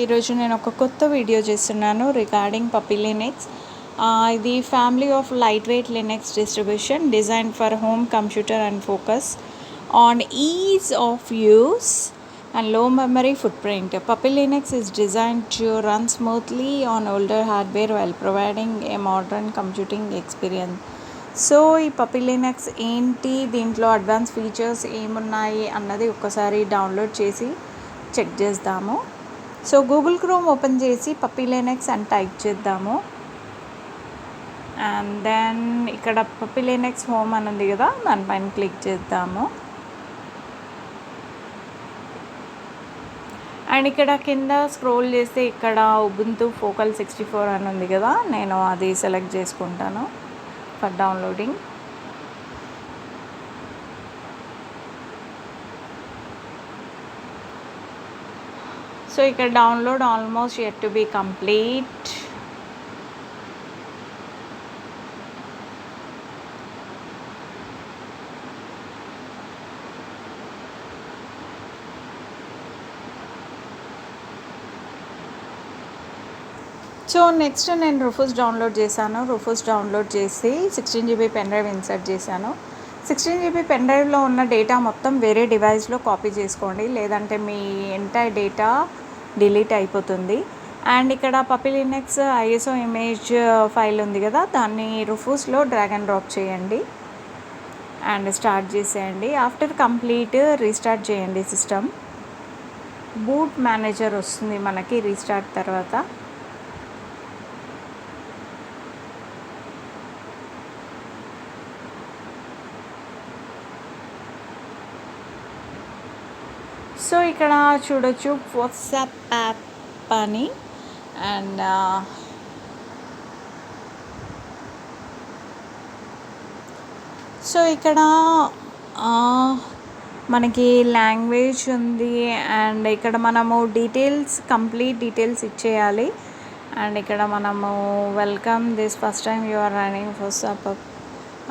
ఈరోజు నేను ఒక కొత్త వీడియో చేస్తున్నాను రిగార్డింగ్ పప్పీ లినెక్స్. ఇది family of lightweight Linux distribution design for home computer and focus. On ease of use అండ్లో memory footprint Puppy Linux is design to run smoothly on older hardware well providing a modern computing experience so ఈ puppy Linux ఏంటి? దీంట్లో advance features ఏమున్నాయి? అన్నది ఒక్కసారి download చేసి check చేద్దాము. So Google Chrome open చేసి puppy Linux అని టైప్ చేద్దాము. అండ్ దెన్ ఇక్కడ పప్పీ లెనెక్స్ హోమ్ అని ఉంది కదా దానిపైన క్లిక్ చేద్దాము. అండ్ ఇక్కడ కింద స్క్రోల్ చేస్తే ఇక్కడ ఉబుంతు ఫోకల్ సిక్స్టీ ఫోర్ అని ఉంది కదా నేను అది సెలెక్ట్ చేసుకుంటాను ఫర్ డౌన్లోడింగ్. సో ఇక్కడ download almost yet to be complete so next నేను రుఫూస్ డౌన్లోడ్ చేశాను. రుఫూస్ డౌన్లోడ్ చేసి sixteen GB pen drive insert చేశాను. సిక్స్టీన్ జీబీ పెన్ డ్రైవ్లో ఉన్న డేటా మొత్తం వేరే డివైస్లో కాపీ చేసుకోండి. లేదంటే మీ ఎంటైర్ డేటా డిలీట్ అయిపోతుంది. అండ్ ఇక్కడ Puppy Linux ISO image file ఉంది కదా దాన్ని రుఫూస్లో డ్రాగ్ అండ్ డ్రాప్ చేయండి. అండ్ స్టార్ట్ చేసేయండి. ఆఫ్టర్ కంప్లీట్ రీస్టార్ట్ చేయండి సిస్టమ్. బూట్ మేనేజర్ వస్తుంది మనకి రీస్టార్ట్ తర్వాత. సో ఇక్కడ చూడొచ్చు వాట్సాప్ యాప్ అని. అండ్ సో ఇక్కడ మనకి లాంగ్వేజ్ ఉంది. అండ్ ఇక్కడ మనము డీటెయిల్స్ కంప్లీట్ డీటెయిల్స్ ఇచ్చేయాలి. అండ్ ఇక్కడ మనము welcome this first time you are running first up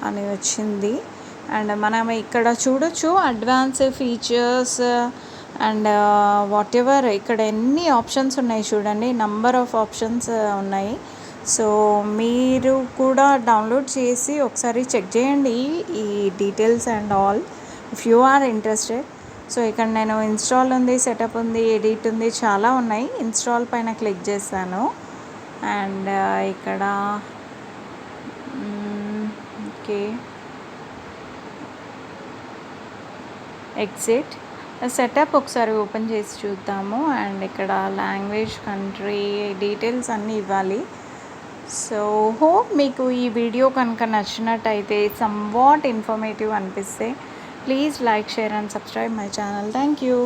అని వచ్చింది. అండ్ మనం ఇక్కడ చూడొచ్చు advance features and whatever ఇక్కడ ఎన్ని ఆప్షన్స్ ఉన్నాయి చూడండి. నంబర్ ఆఫ్ ఆప్షన్స్ ఉన్నాయి. సో మీరు కూడా డౌన్లోడ్ చేసి ఒకసారి చెక్ చేయండి ఈ details and all if you are interested so ఇక్కడ నేను ఇన్స్టాల్ ఉంది సెటప్ ఉంది ఎడిట్ ఉంది చాలా ఉన్నాయి. ఇన్స్టాల్ పైన క్లిక్ చేశాను. అండ్ ఇక్కడ ఓకే ఎగ్జిట్ సెటప్ ఒకసారి ఓపెన్ చేసి చూద్దాము. అండ్ ఇక్కడ లాంగ్వేజ్ కంట్రీ డీటెయిల్స్ అన్నీ ఇవ్వాలి. సో హోప్ మీకు ఈ వీడియో కనుక నచ్చినట్టయితే సమ్ వాట్ ఇన్ఫర్మేటివ్ అనిపిస్తే please like share and subscribe my channel thank you